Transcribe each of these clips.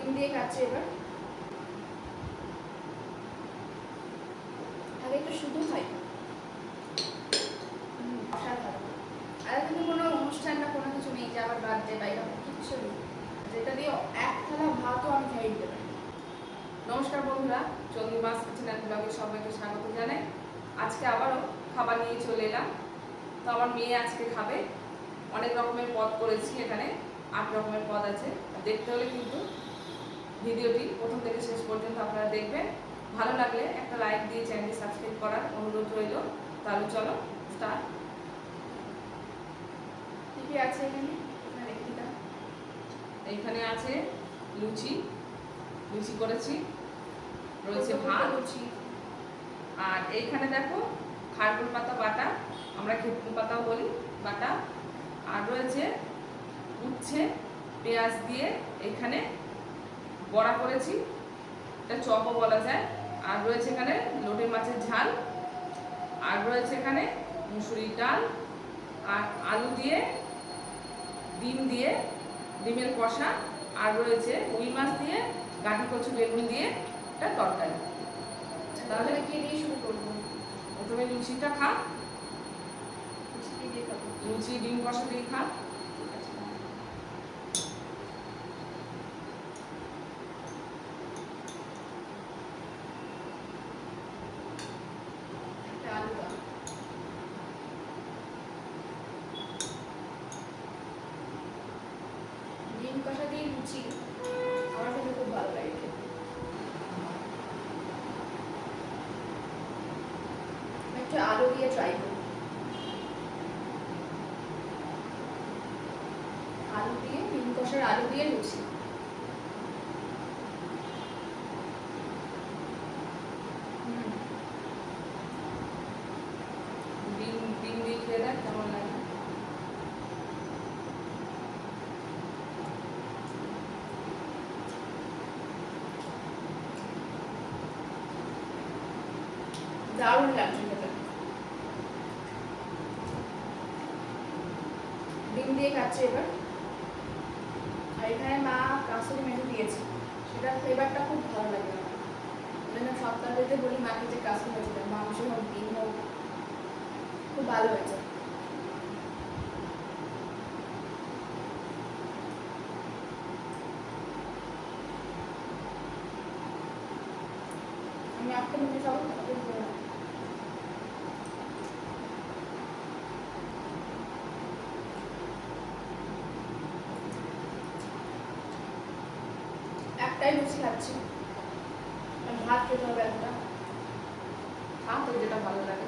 ডিম দিয়ে খাচ্ছি এবার। আগে একটু শুধু খাই। আর কিন্তু কোনো অনুষ্ঠান না কোনো কিছু নেই, যে আবার বার্থডে বা এরকম কিচ্ছু নেই। যেটা দিয়ে এক থালা ভাতও আমি খাই দিতে পারি। নমস্কার বন্ধুরা চন্দ্রমাস কিচেন অ্যান্ড ব্লগে সবাইকে স্বাগত জানাই। আজকে আবারও খাবার নিয়ে চলে এলাম। তো আমার মেয়ে আজকে খাবে। অনেক রকমের পদ করেছি এখানে, আট রকমের পদ আছে। দেখতে হলে কিন্তু ভিডিওটি প্রথম থেকে শেষ পর্যন্ত আপনারা দেখবেন। ভালো লাগলে একটা লাইক দিয়ে চ্যানেলটি সাবস্ক্রাইব করার অনুরোধ রইল। তাহলে চলো স্টার্ট কি কি আছে এখানে? এখানে রেখে এইখানে আছে লুচি। লুচি করেছি। রয়েছে ভাত। লুচি। আর এইখানে দেখো খারকুল পাতা বাটা। আমরা খেপুন পাতাও বলি বাটা। আর রয়েছে উচ্ছে পেঁয়াজ দিয়ে এখানে বড়া করেছি এটা চপও বলা যায়। আর রয়েছে এখানে লোটে মাছের ঝাল আর রয়েছে এখানে মুসুরির ডাল আর আলু দিয়ে ডিম দিয়ে ডিমের কষা আর রয়েছে রুই মাছ দিয়ে গাঠি কচু বেগুন দিয়ে একটা তরকারি। তাহলে কি দিয়ে শুরু করব? প্রথমে লুচিটা খা। লুচি ডিম কষা দিয়ে খা একটা আলু দাও ডিম কষা দিয়ে লুচি আমার কাছে খুব ভালো লাগে খেতে। একটু আলু দিয়ে ট্রাই করি আলু দিয়ে ডিম কষার আলু দিয়ে লুচি। দারুণ লাগছে খেতে ডিম দিয়ে খাচ্ছি এবার। আর এখানে মা কাসুরি মেথি দিয়েছে। সেটার ফ্লেভারটা খুব ভালো লাগে। আমার ওই জন্য সপ্তাহে বলি মাকে যে কাসুরি মেথি মাংস হোক, ডিম হোক, খুব ভালো হয়েছে। আমি একটা মিনিট সব খাতে দিয়ে দিলাম। একটাই লুচি খাচ্ছি আর ভাত খেতে হবে একটা খা তোর যেটা ভালো লাগে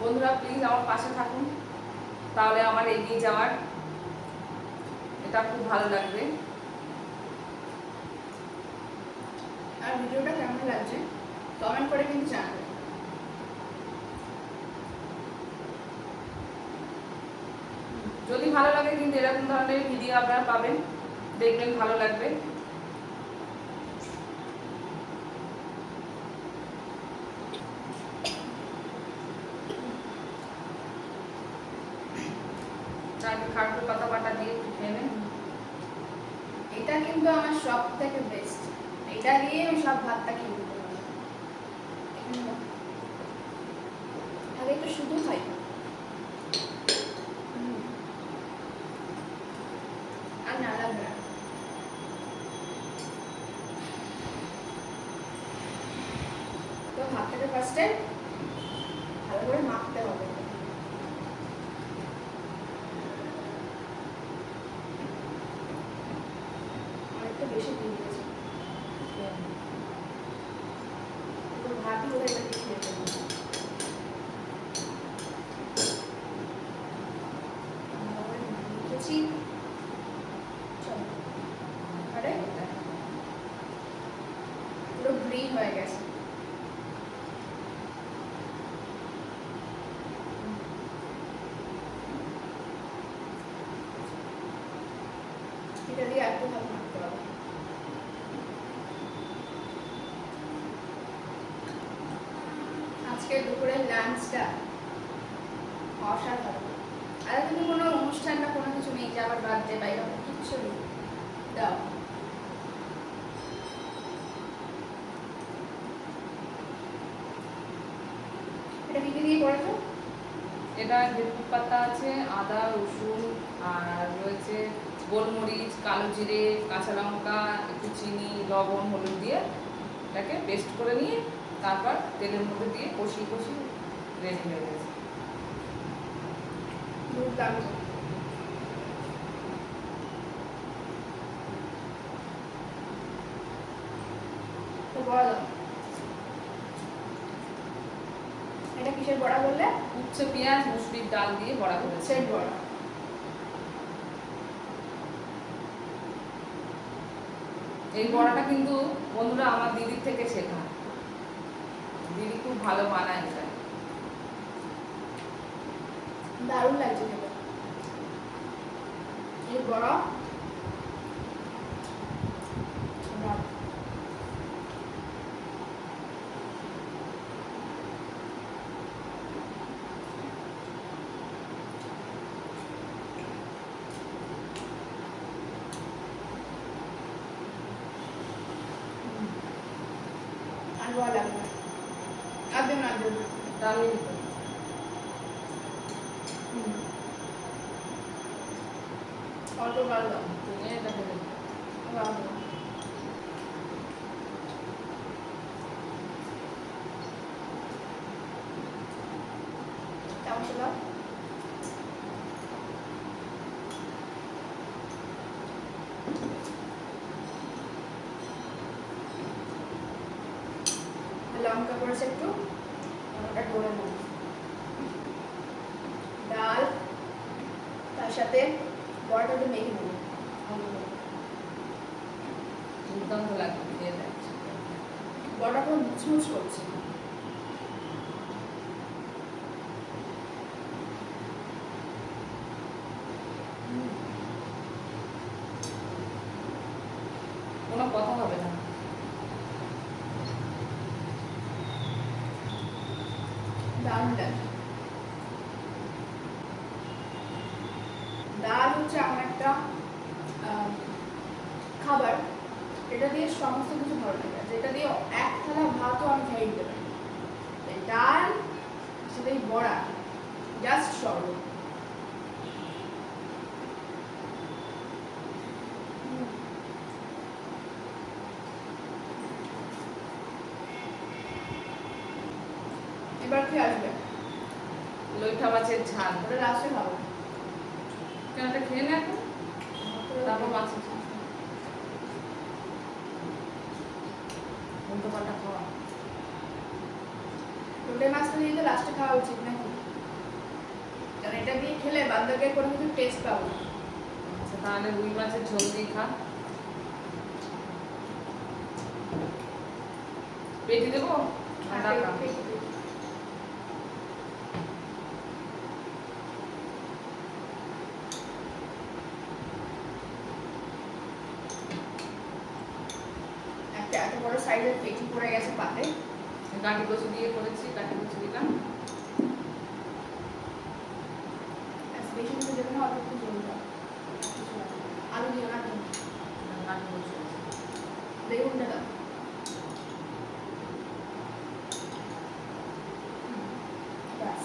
বন্ধুরা প্লিজ আমার পাশে থাকুন। তাহলে আমার এগিয়ে যাওয়ার এটা খুব ভালো লাগবে। আর ভিডিওটা কেমন লাগছে? কমেন্ট করে কিন্তু জানাবেন। যদি ভালো লাগে কিন্তু এরকম ধরনের ভিডিও আপনারা পাবেন দেখবেন ভালো লাগবে চারটে খারকুল পাতা বাটা দিয়ে একটু খেয়ে নেন এটা কিন্তু আমার সব থেকে বেস্ট এটা দিয়ে সব ভাতটা খেয়ে দিতে পারব। আগে একটু শুধু খাই। আর না লাগবে না ভালো করে মাখতে হবে অনেকটা বেশি দিয়ে দিয়েছি তো ভাতই ওরা এটাকে খেয়ে ফেলব লিখেছি চলো হয়ে গেছে। এটা দিয়ে একটু ভালো হবে। আজকে দুপুরের লাঞ্চটা অসাধারণ। আর তুমি কোনো অনুষ্ঠান বা কোনো কিছু নেই, যে আবার বার্থডে বা এরকম কিচ্ছু নেই। দাও। এটা কি দিয়ে করেছ এটা ধেপুর পাতা আছে, আদা, রসুন, আর রয়েছে গোলমরিচ, কালো জিরে, কাঁচা লঙ্কা, একটু চিনি, লবণ, হলুদ দিয়ে এটাকে পেস্ট করে নিয়ে তারপর তেলের মধ্যে দিয়ে কষিয়ে কষিয়ে রেডি হয়ে গেছে। দুর্দান্ত এটা কিসের বড়া বললে উচ্ছে পেঁয়াজ মুসুরির ডাল দিয়ে বড়া করেছে বড়া এই বড়াটা কিন্তু বন্ধুরা আমার দিদির থেকে শেখা। দিদি খুব ভালো বানায় এটা দারুণ লাগছে খেতে। এই বড়া। আর ভালো লাগবে আর দেব না আর দেব না ডাল দিতে হুম। অল্প ভালো দাও তুমি এটা খেতে দাও। ভালো দাও। কেমন ছিল লঙ্কা করেছে একটু ওটা করে নেব ডাল তার সাথে বড়াটা একটু মেখে নেব দুর্দান্ত লাগবে দিয়ে দেয় বড়াটা পুরো মুচমুচ করছে কোনো কথা হবে না দারুণ লাগে ডাল হচ্ছে আমার একটা আহ, খাবার এটা দিয়ে সমস্ত কিছু ভালো লাগে যেটা দিয়ে এক থালা ভাতও আমি খেয়ে দিতে পারি। এই ডাল সেটাই বড়া জাস্ট স্বর্গ এবার কি আসবে? লইঠা মাছের ঝাল। ওটা লাস্টে খাব। কেন খেয়ে নে এখন? তারপর মাছের ঝাল উল্টো পাল্টা খাওয়া। টোটে মাছটা দিয়ে তো লাস্টে খাওয়া উচিত নাকি? কারণ এটা দিয়ে খেলে বান্দাকে কোনো কিছু টেস্ট পাবো না। আচ্ছা তাহলে রুই মাছের ঝোল দিয়ে খা। পেটি দেবো? এত বড় সাইজের পেটি পরে গেছে পাতে কাটি কচু দিয়ে করেছি কাটি কচু দিলাম ব্যাস, বেশি কিছু দেবে না অল্প একটু জল দাও কিছু না। আলু দিও না তুমি কাটি কচু আছে। বেগুনটা দাও ব্যাস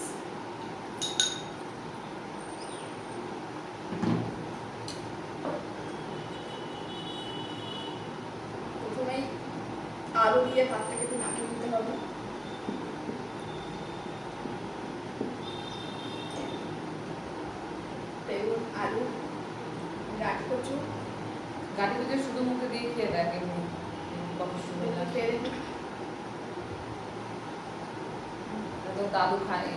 প্রথমেই আলু দিয়ে ভাতটাকে একটু মাখিয়ে নিতে হবে। বেগুন আলু গাঠ কচু কাটি কচু শুধু মুখে দিয়ে খেয়ে দেখ এমনি কত সুন্দর খেয়ে তো দাদু খায়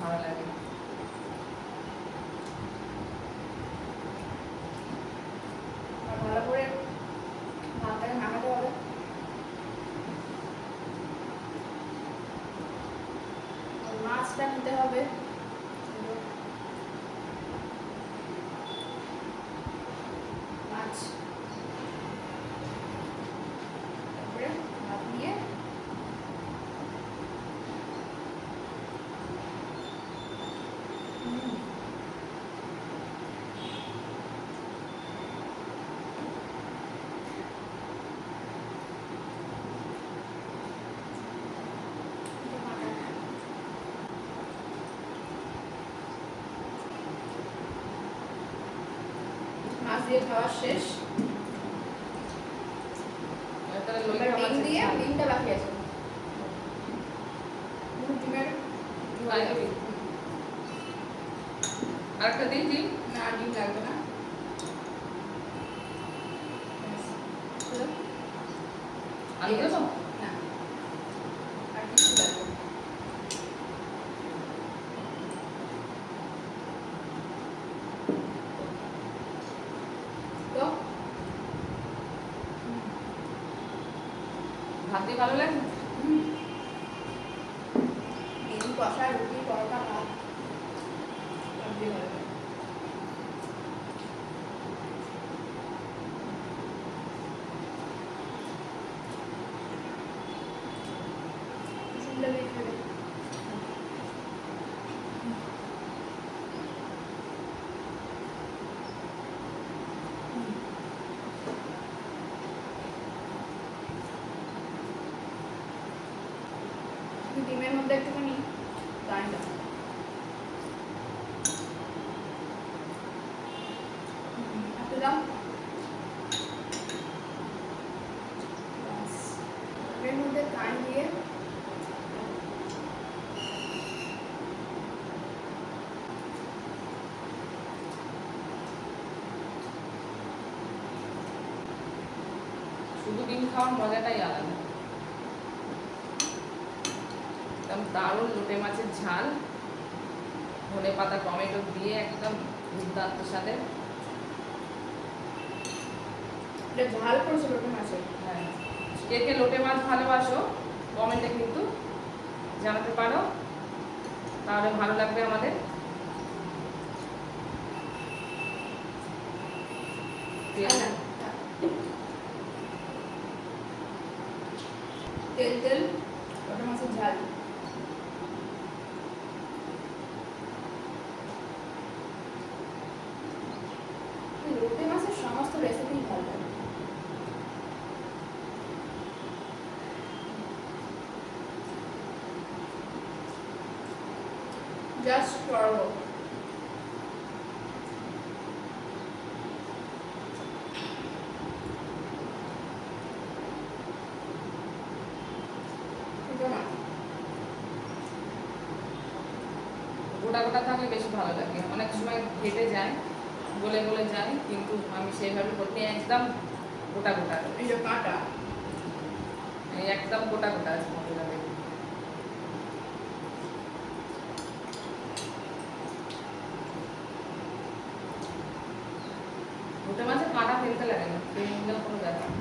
ভালো লাগে আর ভালো করে ভাতটাকে মাখাতে হবে আর মাছটা নিতে হবে মাছ তারপরে ভাত দিয়ে মাছ দিয়ে খাওয়া শেষ। ডিম দিয়ে ডিমটা বাকি আছে। ডিমের আরেকটা দিই ডিম? না ডিম লাগবে না? আলু দেবো না আর কিছু লাগবে না। তো দিয়ে ভালো লাগে। ডিম কষা রুটি পরোটা ভাত সব দিয়ে ভালো লাগে। সুন্দর দিয়ে খাবে। ডিমের মধ্যে একটুখানি। মধ্যে পানি দিয়ে শুধু ডিম খাওয়ার মজাটাই আলাদা। একদম দারুণ লোটে মাছের ঝাল। ধনে পাতা টমেটো দিয়ে একদম দুর্দান্ত সাথে ঝাল লোটে মাছের হ্যাঁ। কে কে লোটে মাছ ভালোবাসো কমেন্টে কিন্তু জানাতে পারো। তাহলে ভালো লাগবে আমাদের। তেল। না, না। তেল তেল লোটে মাছের ঝাল লোটে মাছের সমস্ত রেসিপি ভালো লাগে জাস্ট না গোটা গোটা থাকলে বেশি ভালো লাগে। অনেক সময় ঘেটে যায় গলে গলে যায় কিন্তু আমি সেইভাবে করতে একদম গোটা গোটা। এই যে কাঁটা। একদম গোটা গোটা আছে মনে লাগে গোটা মাছে কাঁটা ফেলতে লাগে না ফেলে কোনো ব্যাপার না।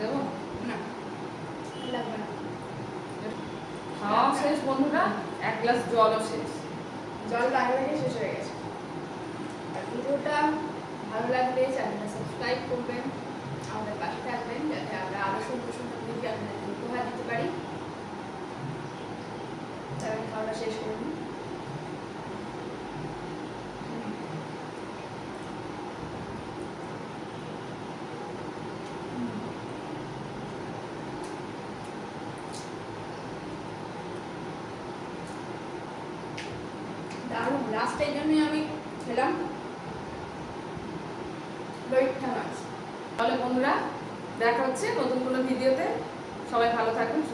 দেবো? না। লাগবে না। খাওয়া শেষ বন্ধুরা? এক গ্লাস জলও শেষ। জল লাগে শেষ হয়ে গেছে। ভিডিওটা ভালো লাগলে চ্যানেলটা সাবস্ক্রাইব করবেন আমাদের পাশে থাকবেন যাতে আমরা আরও সুন্দর সুন্দর ভিডিও আপনাদের উপহার দিতে পারি শেষ দারুণ। লাস্টের জন্যই আমি খেলাম। তাহলে বন্ধুরা, দেখা হচ্ছে নতুন কোনো ভিডিওতে সবাই ভালো ধন্যবাদ